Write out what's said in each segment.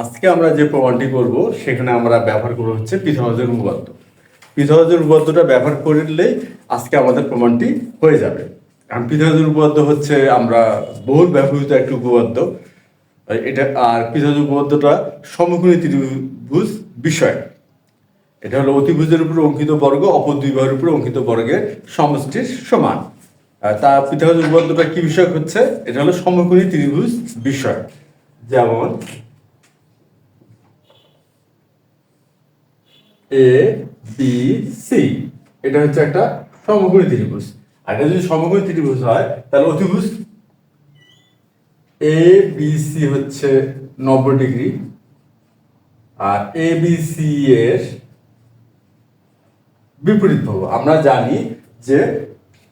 আজকে আমরা যে প্রমাণটি করব, সেখানে আমরা ব্যবহার করব হচ্ছে পিথাগোরাসের উপপাদ্য। পিথাগোরাসের উপপাদ্যটা ব্যবহার করলেই আজকে আমাদের প্রমাণটি হয়ে যাবে। কারণ পিথাগোরাসের উপপাদ্য হচ্ছে আমরা বহুল ব্যবহৃত একটি উপপাদ্য। এটা, আর পিথাগোরাসের উপপাদ্যটা সমকোণী ত্রিভুজ বিষয়। এটা হলো অতিভুজের উপর অঙ্কিত বর্গ, অপর দুই বাহুর উপর অঙ্কিত বর্গের সমষ্টির সমান। তা পিথাগোরাসের উপপাদ্যটা কি বিষয় হচ্ছে? এটা হলো সমকোণী ত্রিভুজ বিষয়। যেমন এ বি সি এটা হচ্ছে একটা সমকোণী ত্রিভুজ। আর এটা যদি সমকোণী ত্রিভুজ হয়, তাহলে অতিভুজ? এ বি সি হচ্ছে নব্বই ডিগ্রি। আর এ বি সি এর বিপরীত বাহু। আমরা জানি যে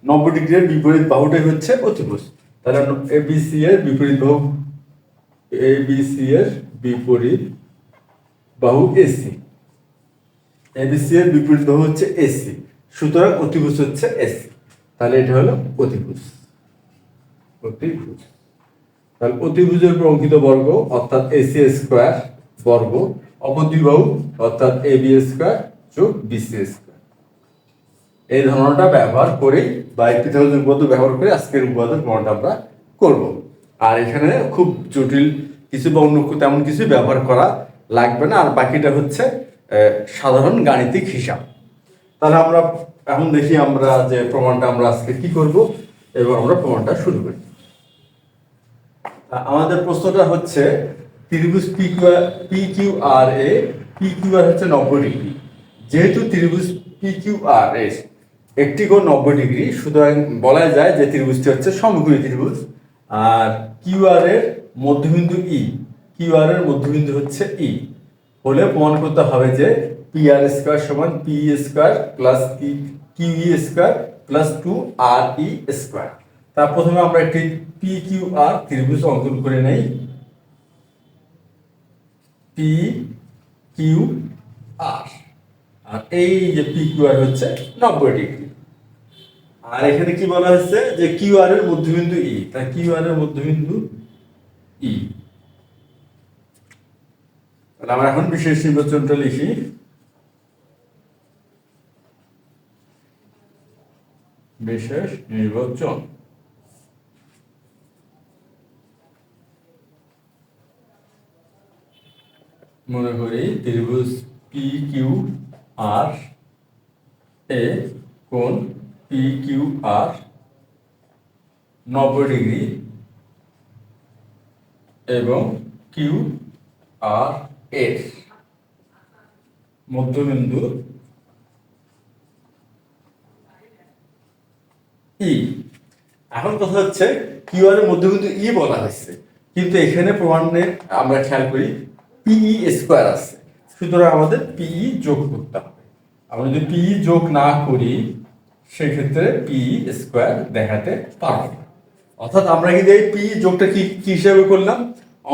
নব্বই ডিগ্রির বিপরীত বাহুটাই হচ্ছে অতিভুজ। তাহলে এ বি সি এর বিপরীত বাহু এ বি সি এর বিপরীত বাহু এসি এবিসি এর বিপরীত বাহু হচ্ছে এসি সুতরাং অতিভুজ হচ্ছে এসি তাহলে এটা হলো অতিভুজ। অতিভুজ। তাহলে অতিভুজের উপর অঙ্কিত বর্গ অর্থাৎ এসি স্কোয়ার বর্গ অপর বাহু অর্থাৎ এ বি স্কোয়ার যোগ বিসি স্কোয়ার এই ধারণাটা ব্যবহার করেই বা থাউজেন্ড উপপাদ্য ব্যবহার করে আজকের উপপাদ্য প্রমাণটা আমরা করব। আর এখানে খুব জটিল কিছু বা অন্য তেমন কিছু ব্যবহার করা লাগবে না। আর বাকিটা হচ্ছে সাধারণ গাণিতিক হিসাব। তাহলে আমরা এখন দেখি আমরা যে প্রমাণটা আমরা আজকে কি করব এবং আমরা প্রমাণটা শুরু করি। আমাদের প্রশ্নটা হচ্ছে ত্রিভুজ পি পি কিউ আর এ পি কিউ আর হচ্ছে নব্বই ডিগ্রি। যেহেতু ত্রিভুজ পি কিউ আর এর একটি কোণ নব্বই ডিগ্রি, সুতরাং বলা যায় যে ত্রিভুজটি হচ্ছে সমকোণী ত্রিভুজ। আর কিউ আর এর মধ্যবিন্দু ই কিউ আর এর মধ্যবিন্দু হচ্ছে ই হলে প্রমাণ করতে হবে যে পি আর স্কোয়ার সমান P square plus Q E square plus two R E square তার প্রথমে আমরা একটি পি কিউ আর ত্রিভুজ অঙ্কন করে নেই। পি কিউ আর আর এই যে পি কিউ আর হচ্ছে নব্বই ডিগ্রি। আর এখানে কি বলা হচ্ছে? যে কিউ আর এর মধ্যবিন্দু ই তা কিউ আর এর মধ্যবিন্দু ই তাহলে আমরা এখন বিশেষ নির্বাচনটা লিখি। বিশেষ নির্বাচন। মনে করি ত্রিভুজ পি কিউ আর এ কোন পি কিউ আর নব্বই ডিগ্রি, এবং কিউ আর এর। মধ্যবিন্দু ই। এখন কথা হচ্ছে, কিউ আর মধ্যবিন্দু ই বলা হয়েছে, কিন্তু এখানে প্রমাণে আমরা খেয়াল করি পিই স্কোয়ার আছে। সুতরাং আমাদের পিই যোগ করতে হবে। আমরা যদি পিই যোগ না করি, সেক্ষেত্রে পিই স্কোয়ার দেখাতে পারব অর্থাৎ আমরা কিন্তু এই পি যোগটা কি কি হিসাবে করলাম?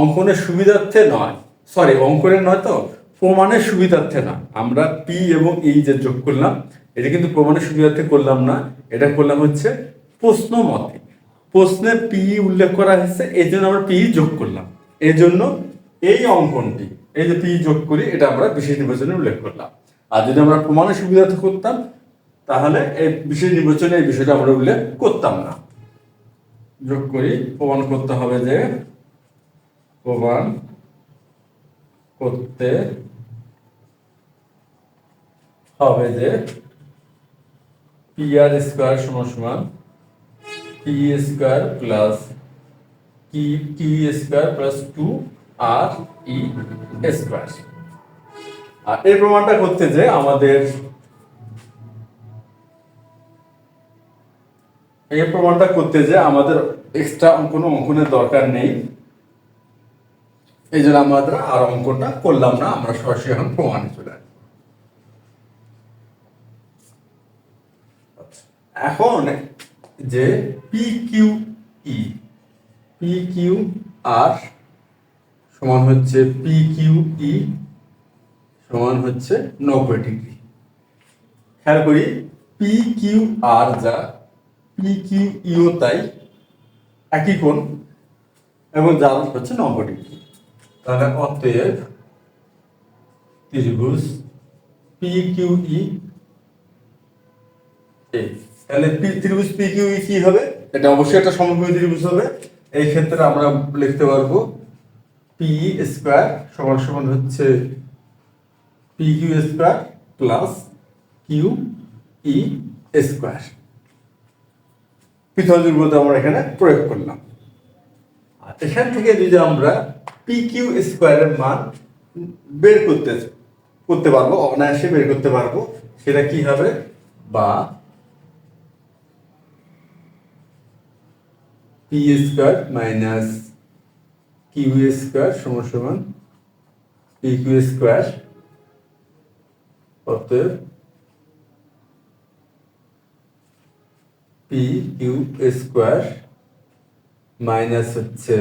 অঙ্কনের সুবিধার্থে নয়। সরি অঙ্কনের নয় তো? প্রমাণের সুবিধার্থে না। আমরা পি এবং এই যে যোগ করলাম, এটা কিন্তু প্রমাণের সুবিধার্থে করলাম না। এটা করলাম হচ্ছে প্রশ্ন মতে। প্রশ্নে পি উল্লেখ করা হয়েছে এই জন্য আমরা পি যোগ করলাম। এই জন্য এই অঙ্কনটি, এই যে পি যোগ করি, এটা আমরা বিশেষ নির্বাচনে উল্লেখ করলাম। আর যদি আমরা প্রমাণের সুবিধার্থে করতাম, তাহলে এই বিশেষ নির্বাচনে এই বিষয়টা আমরা উল্লেখ করতাম না। যোগ করি, প্রমাণ করতে হবে যে প্রমাণ করতে হবে যে পি আর স্কোয়ার সমান সমান পি স্কোয়ার প্লাস কি কি square plus two R E square আর এই প্রমাণটা করতে যে আমাদের এই প্রমাণটা করতে যে আমাদের এক্সট্রা কোনো অঙ্কনের দরকার নেই। এই জন্য আমাদের আর অঙ্কটা করলাম না, আমরা সরাসরি এখন প্রমাণে চলে আসব এখন যে P Q E P Q R সমান হচ্ছে পি কিউ ই সমান হচ্ছে নব্বই ডিগ্রি। খেয়াল করি পি কিউ আর যা পি কিউ ইও তাই একই কোণ, এবং যার হচ্ছে নব্বই ডিগ্রি। তাহলে অতএব ত্রিভুজ পি কিউ ই তাহলে ত্রিভুজ পি কিউ ই কি হবে? এটা অবশ্যই একটা সমকোণী ত্রিভুজ হবে। এই ক্ষেত্রে আমরা লিখতে পারব পি স্কোয়ার সমান সমান হচ্ছে P Q square plus Q E square পৃথক দুর্বলতা আমরা এখানে প্রয়োগ করলাম। এখান থেকে যদি আমরা পি কিউ স্কোয়ারের মান বের করতে করতে পারব, অনায়াসে বের করতে পারব। সেটা কি হবে? বা P square minus Q square সমান পি কিউ স্কোয়ার অতএব পি কিউ স্কোয়ার মাইনাস হচ্ছে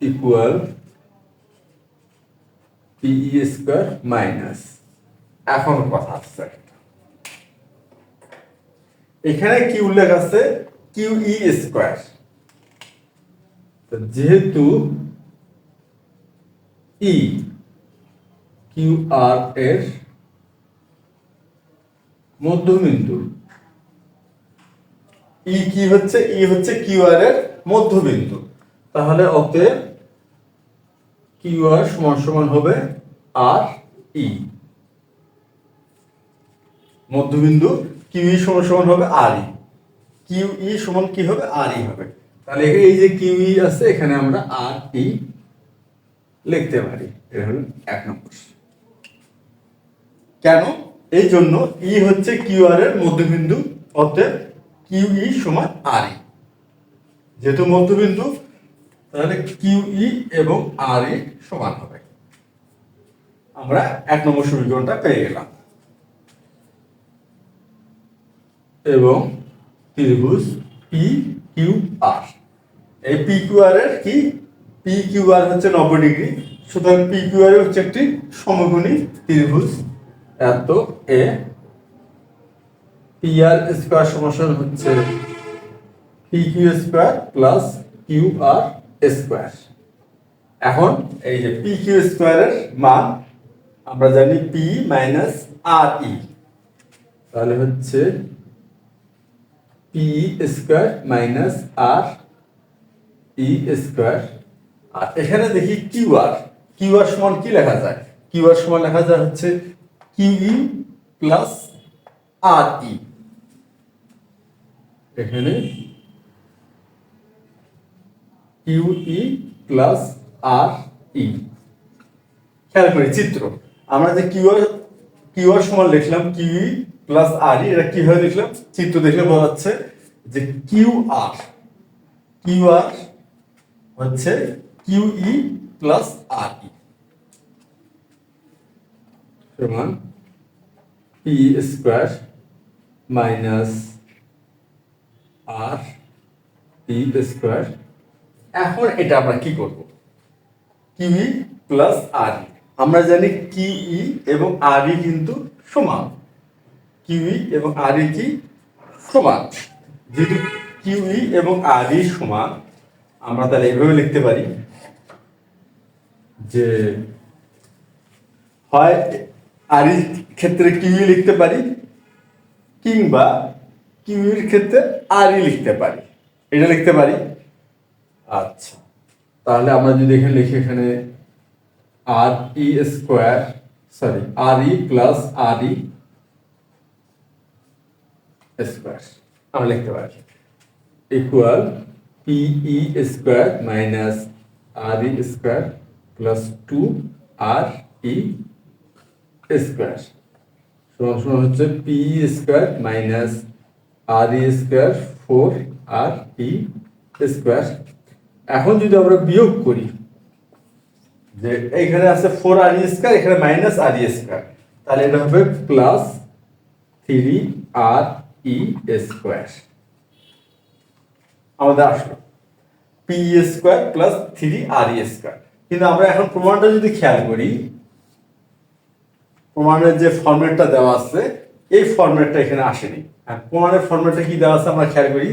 ইকুয়াল পিই স্কোয়ার মাইনাস এখন কথা আসছে। এখানে কি উল্লেখ আছে কিউ ই স্কোয়ার যেহেতু ই কিউ আর এর মধ্যবিন্দু ই কি হচ্ছে? ই হচ্ছে কিউ আর এর মধ্যবিন্দু। তাহলে অতএব কিউ আর সমান সমান হবে আর ই। মধ্যবিন্দু কিউ ই সমান সমান হবে আর ই। কিউ ই সমান কি হবে? আর ই হবে। তাহলে এই যে কিউ ই আছে, এখানে আমরা আর ই লিখতে পারি। এটা হলো এক নম্বর। কেন? এই জন্য ই হচ্ছে কিউ আর এর মধ্যবিন্দু, অতএব কিউ ই সমান আর ই। যেহেতু মধ্যবিন্দু তাহলে কিউ ই এবং আর ই সমান হবে। আমরা এক নম্বর সমীকরণটা পেয়ে গেলাম। এবং ত্রিভুজ পি কিউ আর এই পি কিউ আর এর কি? পি কিউ আর হচ্ছে নব্বই ডিগ্রি। সুতরাং পি কিউ আর হচ্ছে একটি সমকোণী ত্রিভুজ। এত এ পি আর স্কোয়ার সমান হচ্ছে P Q square plus Q R square. এখন এই যে পি কিউ স্কোয়ারের মান, আমরা জানি পি মাইনাস আর ই তাহলে হচ্ছে P square minus R E square. আর এখানে দেখি কিউ আর কিউ আর সমান কি লেখা যায়? কিউ আর সমান লেখা যায় হচ্ছে কিউ ই প্লাস আর ই এখানে কিউ ই প্লাস আর ই খেয়াল করি, চিত্র। আমরা যে কিউ আর কিউ আর সমান লিখলাম কিউ ই প্লাস আর ই এটা কীভাবে লিখলাম? চিত্র দেখলে বলা যাচ্ছে যে কিউ আর কিউ আর হচ্ছে Q E plus R E সমান P square minus R P square এখন এটা আমরা কি করব? কিউই প্লাস আর আমরা জানি কিউই এবং আর ই কিন্তু সমান। কিউই এবং আর কি? সমান। যেহেতু কিউই এবং আর ই সমান আমরা তাহলে এভাবে লিখতে পারি যে হয় আর ক্ষেত্রে কিউই লিখতে পারি কিংবা কিউইর ক্ষেত্রে আর ই লিখতে পারি। এটা লিখতে পারি। আচ্ছা। তাহলে আমরা যদি এখানে লিখি এখানে R E square sorry R E plus R E square আমরা লিখতে পারি। Equal P square minus R E square plus two R E square সমান সমান হচ্ছে P square minus R E square four R E square এখন যদি আমরা বিয়োগ করি, যে এইখানে আছে ফোর আর স্কোয়ার এখানে মাইনাস আর স্কোয়ার তাহলে এটা হবে plus three R E square আমাদের আসলো। P square plus three R E square কিন্তু আমরা এখন প্রমাণটা যদি খেয়াল করি, প্রমাণের যে ফর্মেটটা দেওয়া আছে, এই ফর্মেটটা এখানে আসেনি। আর প্রমাণের ফর্মেটটা কি দেওয়া আছে আমরা খেয়াল করি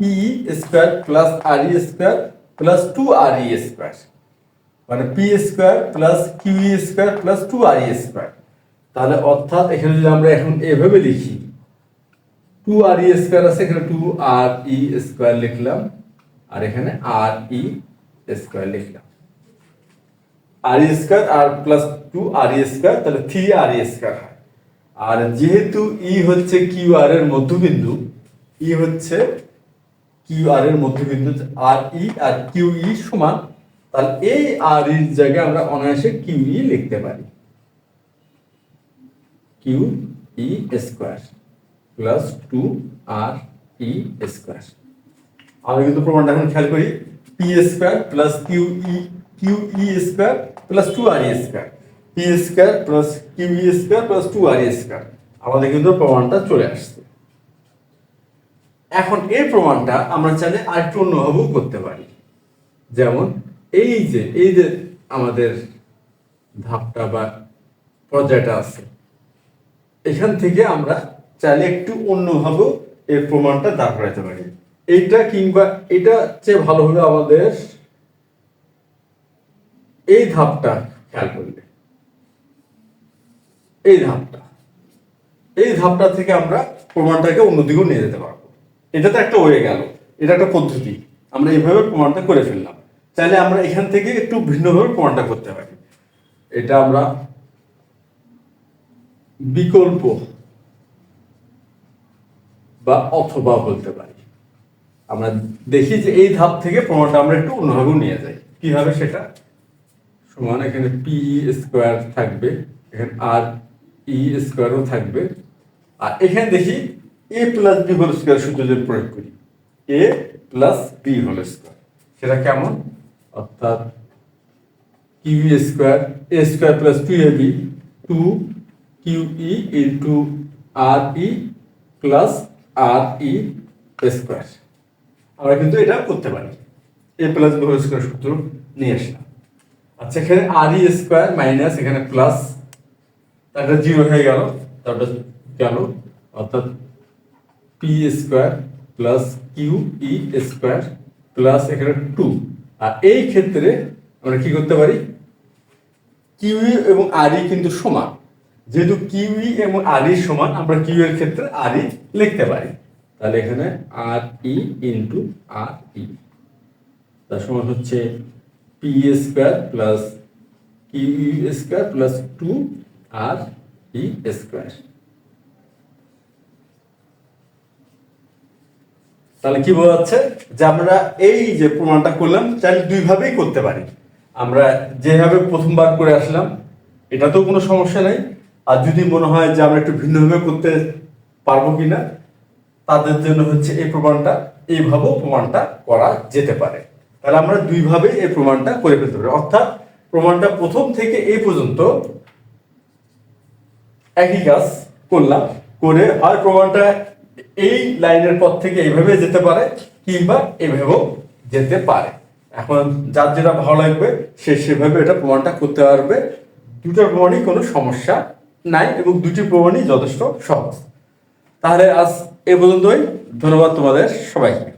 P square plus R E square plus two R E square মানে P square plus Q square plus two R E square তাহলে অর্থাৎ এখানে যদি আমরা এখন এভাবে লিখি টু আর ই স্কোয়ার আছে, এখানে টু আর ই স্কোয়ার লিখলাম, আর এখানে আর ই স্কোয়ার লিখলাম। R E square R plus two R E square তাহলে থ্রি আর ই স্কোয়ার হয়। আর যেহেতু ই হচ্ছে কিউ আর এর মধ্যবিন্দু ই হচ্ছে কিউ আর এর মধ্যবিন্দু আর ই আর কিউ ই সমান, তাহলে এই আর ইর জায়গায় আমরা অনায়াসে কিউ ই লিখতে পারি। Q E square plus two R E square আমরা কিন্তু প্রমাণটা এখন খেয়াল করি P square plus Q E Q E square plus two R E square P square plus Q E square plus two R E square আমাদের কিন্তু প্রমাণটা চলে আসছে। এখন এই প্রমাণটা আমরা চাইলে আরেকটু অন্যভাবেও করতে পারি। যেমন এই যে এই যে আমাদের ধাপটা বা পর্যায়টা আছে। এখান থেকে আমরা চাইলে একটু অন্যভাবেও এই প্রমাণটা দাঁড় করাতে পারি। এইটা কিংবা এটা চেয়ে ভালো হলো আমাদের এই ধাপটা খেয়াল করলে এই ধাপটা। এই ধাপটা থেকে আমরা প্রমাণটাকে অন্যদিকেও নিয়ে যেতে পারব। এটা তো একটা হয়ে গেল, এটা একটা পদ্ধতি। আমরা এইভাবে প্রমাণটা করে ফেললাম। চাইলে আমরা এখান থেকে একটু ভিন্নভাবে প্রমাণটা করতে পারি। এটা আমরা বিকল্প বা অথবা বলতে পারি। আমরা দেখি যে এই ধাপ থেকে প্রমাণটা আমরা একটু অন্যভাবেও নিয়ে যাই। কীভাবে সেটা? সমান এখানে পি স্কোয়ার থাকবে, এখানে আর ই স্কোয়ারও থাকবে। আর এখানে দেখি A plus B whole square সূত্র যদি প্রয়োগ করি A plus B whole square সেটা কেমন? অর্থাৎ Q square A square plus two A B two Q E into R E plus R E square আমরা কিন্তু এটা করতে পারি। A plus B whole square সূত্র নিয়ে আসলাম। আচ্ছা এখানে আর ই স্কোয়ার মাইনাস এখানে প্লাস তারপরে জিরো হয়ে গেল, তারপরে গেল, অর্থাৎ P square plus Q E square plus এখানে টু আর এই ক্ষেত্রে আমরা কি করতে পারি? কিউই এবং আর কিন্তু সমান। যেহেতু কিউই এবং আর সমান, আমরা কিউ এর ক্ষেত্রে আর লিখতে পারি। তাহলে এখানে আর ই ইন্টু আর ই তার সমান হচ্ছে P square plus Q square plus two R E square তাহলে কি বোঝা যাচ্ছে যে আমরা এই যে প্রমাণটা করলাম, চাইলে দুই ভাবেই করতে পারি। আমরা যেভাবে প্রথমবার করে আসলাম, এটাতেও কোনো সমস্যা নেই। আর যদি মনে হয় যে আমরা একটু ভিন্নভাবে করতে পারব কিনা, তাদের জন্য হচ্ছে এই প্রমাণটা, এইভাবেও প্রমাণটা করা যেতে পারে। তাহলে আমরা দুইভাবেই এই প্রমাণটা করে ফেলতে পারি। অর্থাৎ প্রমাণটা প্রথম থেকে এই পর্যন্ত একই কাজ করলাম, করে আর প্রমাণটা এই লাইনের পথ থেকে এইভাবে যেতে পারে কিংবা এইভাবেও যেতে পারে। এখন যার যেটা ভালো লাগবে, সে সেভাবে এটা প্রমাণটা করতে পারবে। দুটো প্রমাণই কোনো সমস্যা নাই এবং দুটি প্রমাণই যথেষ্ট সহজ। তাহলে আজ এ পর্যন্তই। ধন্যবাদ তোমাদের সবাইকে।